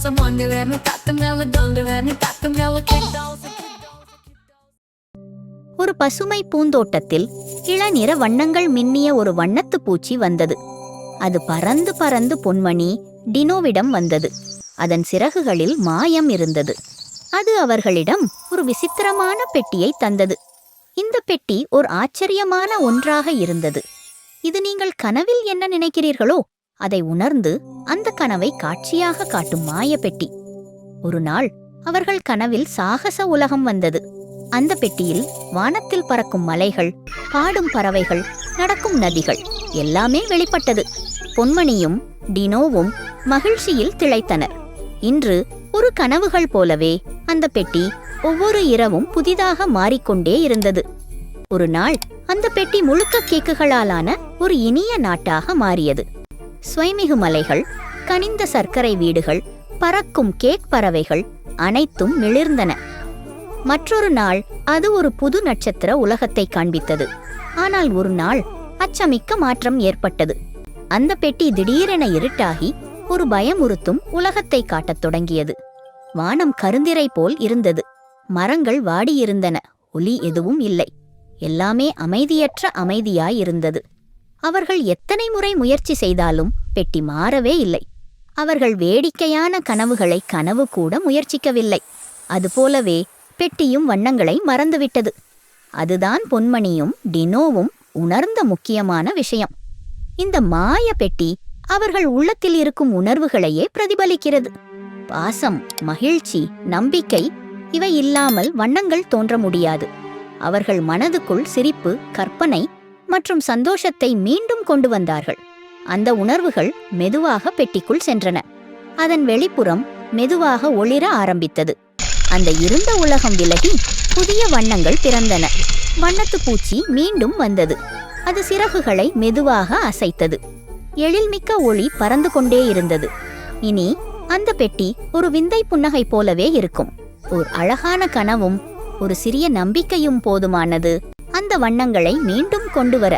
dolls and wonder we got the mellow we got the mellow kick dolls. ஒரு பசுமை பூந்தோட்டத்தில் இளநிற வண்ணங்கள் மின்னிய ஒரு வண்ணத்து பூச்சி வந்தது. அது பறந்து பறந்து பொன்மணி டினோவிடம் வந்தது. அதன் சிறகுகளில் மாயம் இருந்தது. அது அவர்களிடம் ஒரு விசித்திரமான பெட்டியை தந்தது. இந்த பெட்டி ஒரு ஆச்சரியமான ஒன்றாக இருந்தது. இது நீங்கள் கனவில் என்ன நினைக்கிறீர்களோ அதை உணர்ந்து அந்த கனவை காட்சியாக காட்டும் மாய பெட்டி ஒரு நாள் அவர்கள் கனவில் சாகச உலகம் வந்தது. அந்த பெட்டியில் வானத்தில் பறக்கும் மலைகள் பாடும் பறவைகள் நடக்கும் நதிகள் எல்லாமே வெளிப்பட்டது. பொன்மணியும் டினோவும் மகிழ்ச்சியில் திளைத்தனர். இன்று ஒரு கனவுகள் போலவே அந்த பெட்டி ஒவ்வொரு இரவும் புதிதாக மாறிக்கொண்டே இருந்தது. ஒரு நாள் அந்த பெட்டி முழுக்க கேக்குகளாலான ஒரு இனிய நாட்டாக மாறியது. ஸ்வைமிகு மலைகள் கனிந்த சர்க்கரை வீடுகள் பறக்கும் கேக் பறவைகள் அனைத்தும் மிளிர்ந்தன மற்றொரு நாள் அது ஒரு புது நட்சத்திர உலகத்தை காண்பித்தது. ஆனால் ஒரு நாள் அச்சமிக்க மாற்றம் ஏற்பட்டது. அந்த பெட்டி திடீரென இருட்டாகி ஒரு பயமுறுத்தும் உலகத்தை காட்டத் தொடங்கியது. வானம் கருந்திரை போல் இருந்தது. மரங்கள் வாடியிருந்தன. ஒலி எதுவும் இல்லை. எல்லாமே அமைதியற்ற அமைதியாயிருந்தது அவர்கள் எத்தனை முறை முயற்சி செய்தாலும் பெட்டி மாறவே இல்லை. அவர்கள் வேடிக்கையான கனவுகளை கனவு கூட முயற்சிக்கவில்லை. அதுபோலவே பெட்டியும் வண்ணங்களை மறந்துவிட்டது. அதுதான் பொன்மணியும் டினோவும் உணர்ந்த முக்கியமான விஷயம். இந்த மாய பெட்டி அவர்கள் உள்ளத்தில் இருக்கும் உணர்வுகளையே பிரதிபலிக்கிறது. பாசம் மகிழ்ச்சி நம்பிக்கை இவை இல்லாமல் வண்ணங்கள் தோன்ற முடியாது. அவர்கள் மனதுக்குள் சிரிப்பு கற்பனை மற்றும் சந்தோஷத்தை மீண்டும் கொண்டு வந்தார்கள். அந்த உணர்வுகள் மெதுவாக பெட்டிக்குள் சென்றன. அதன் வெளிப்புறம் மெதுவாக ஒளிர ஆரம்பித்தது. அந்த இருண்ட உலகம் விலகி புதிய வண்ணங்கள் பிறந்தன. வண்ணத்து பூச்சி மீண்டும் வந்தது. அது சிறகுகளை மெதுவாக அசைத்தது. எழில்மிக்க ஒளி பறந்து கொண்டே இருந்தது. இனி அந்த பெட்டி ஒரு விந்தை புன்னகை போலவே இருக்கும். ஒரு அழகான கனவும் ஒரு சிறிய நம்பிக்கையும் போதுமானது. அந்த வண்ணங்களை மீண்டும் கொண்டு வர